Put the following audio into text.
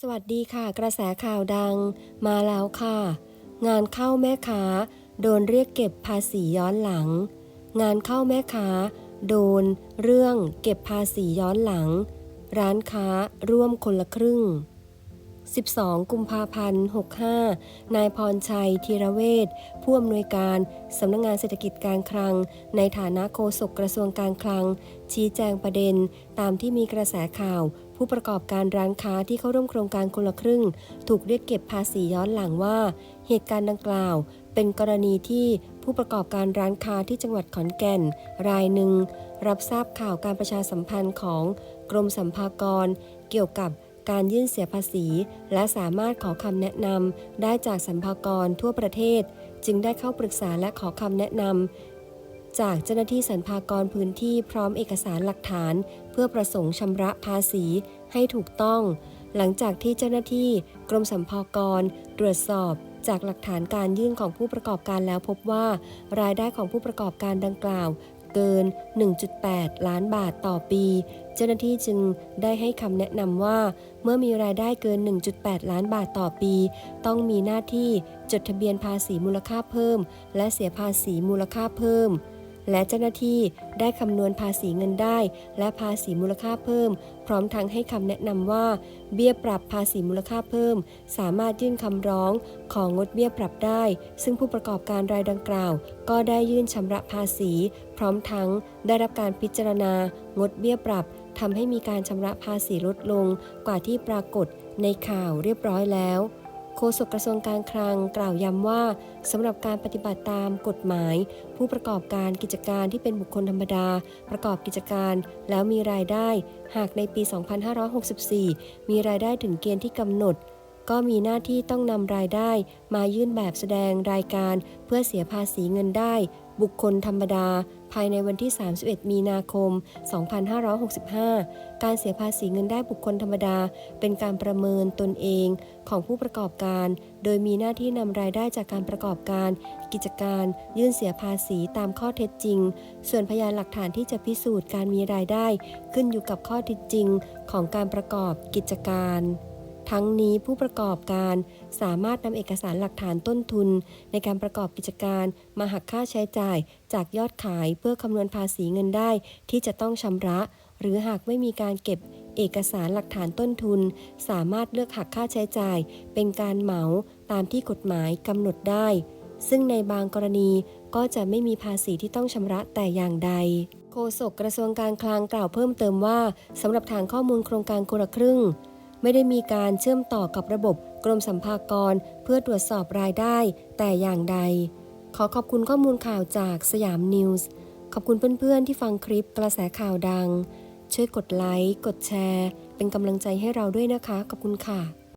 สวัสดีค่ะกระแสข่าวดังมาแล้วค่ะ งานเข้าแม่ค้า โดนเรียกเก็บภาษีย้อนหลัง งานเข้าแม่ค้า โดน เรื่องเก็บภาษีย้อนหลัง ร้านค้าร่วมคนละครึ่ง 12 กุมภาพันธ์ 65 นายพรชัยธีรเวชผู้อำนวยการสำนักงงานเศรษฐกิจการคลัง ในฐานะโฆษกกระทรวงการคลัง ชี้แจงประเด็นตามที่มีกระแสข่าว ผู้ประกอบการร้านค้าที่เข้าร่วมโครงการคนละครึ่ง ถูกเรียกเก็บภาษีย้อนหลังว่า เหตุการณ์ดังกล่าว เป็นกรณีที่ผู้ประกอบการร้านค้าที่จังหวัดขอนแก่น รายหนึ่ง รับทราบข่าวการประชาสัมพันธ์ของกรมสัมภากร เกี่ยวกับการยื่นเสียภาษี และสามารถขอคำแนะนำได้จากสัมภากรทั่วประเทศ จึงได้เข้าปรึกษาและขอคำแนะนำ จากเจ้าหน้าที่สรรพากรพื้นที่พร้อมเอกสารหลักฐาน เพื่อประสงค์ชำระภาษีให้ถูกต้อง หลังจากที่เจ้าหน้าที่กรมสัมภากร ตรวจสอบจากหลักฐานการยื่นของผู้ประกอบการแล้วพบว่า รายได้ของผู้ประกอบการดังกล่าว เกิน 1.8 ล้านบาทต่อปี เจ้าหน้าที่จึงได้ให้คำแนะนำว่า เมื่อมีรายได้เกิน 1.8 ล้านบาทต่อปี ต้องมีหน้าที่จดทะเบียนภาษีมูลค่าเพิ่ม และเสียภาษีมูลค่าเพิ่ม และเจ้าหน้าที่ได้คำนวณภาษีเงินได้ และภาษีมูลค่าเพิ่ม พร้อมทั้งให้คำแนะนำว่า เบี้ยปรับภาษีมูลค่าเพิ่ม สามารถยื่นคำร้อง ของงดเบี้ยปรับได้ ซึ่งผู้ประกอบการรายดังกล่าว ก็ได้ยื่นชำระภาษี พร้อมทั้งได้รับการพิจารณา งดเบี้ยปรับทำให้มีการชำระภาษีลดลง กว่าที่ปรากฏในข่าวเรียบร้อยแล้ว โฆษกกระทรวงการคลังกล่าวย้ำว่าสำหรับการปฏิบัติตามกฎหมาย ผู้ประกอบการกิจการที่เป็นบุคคลธรรมดา ประกอบกิจการแล้วมีรายได้ หากในปี 2564 มีรายได้ถึงเกณฑ์ที่กำหนด ก็มีหน้าที่ต้องนำรายได้ มายื่นแบบแสดงรายการ เพื่อเสียภาษีเงินได้ บุคคลธรรมดา ภายในวันที่ 31 มีนาคม 2565 การเสียภาษีเงินได้บุคคลธรรมดา เป็นการประเมินตนเองของผู้ประกอบการ โดยมีหน้าที่นำรายได้จากการประกอบการ กิจการยื่นเสียภาษีตามข้อเท็จจริง ส่วนพยานหลักฐานที่จะพิสูจน์การมีรายได้ ขึ้นอยู่กับข้อเท็จจริง ของการประกอบกิจการ ทั้งนี้ผู้ประกอบการสามารถนำเอกสารหลักฐานต้นทุน ในการประกอบกิจการมาหักค่าใช้จ่ายจากยอดขายเพื่อคำนวณภาษีเงินได้ที่จะต้องชำระ หรือหากไม่มีการเก็บเอกสารหลักฐานต้นทุน สามารถเลือกหักค่าใช้จ่าย เป็นการเหมาตามที่กฎหมายกำหนดได้ ซึ่งในบางกรณีก็จะไม่มีภาษีที่ต้องชำระแต่อย่างใดโฆษกกระทรวงการคลังกล่าวเพิ่มเติมว่าสำหรับฐานข้อมูลโครงการคนละครึ่ง ไม่ได้มีการเชื่อมต่อกับระบบกรมสัมภากร เพื่อตรวจสอบรายได้แต่อย่างใด ขอขอบคุณข้อมูลข่าวจากสยามนิวส์ขอบคุณเพื่อนๆที่ฟังคลิปกระแสข่าวดัง ช่วยกดไลค์ กดแชร์ เป็นกำลังใจให้เราด้วยนะคะ ขอบคุณค่ะ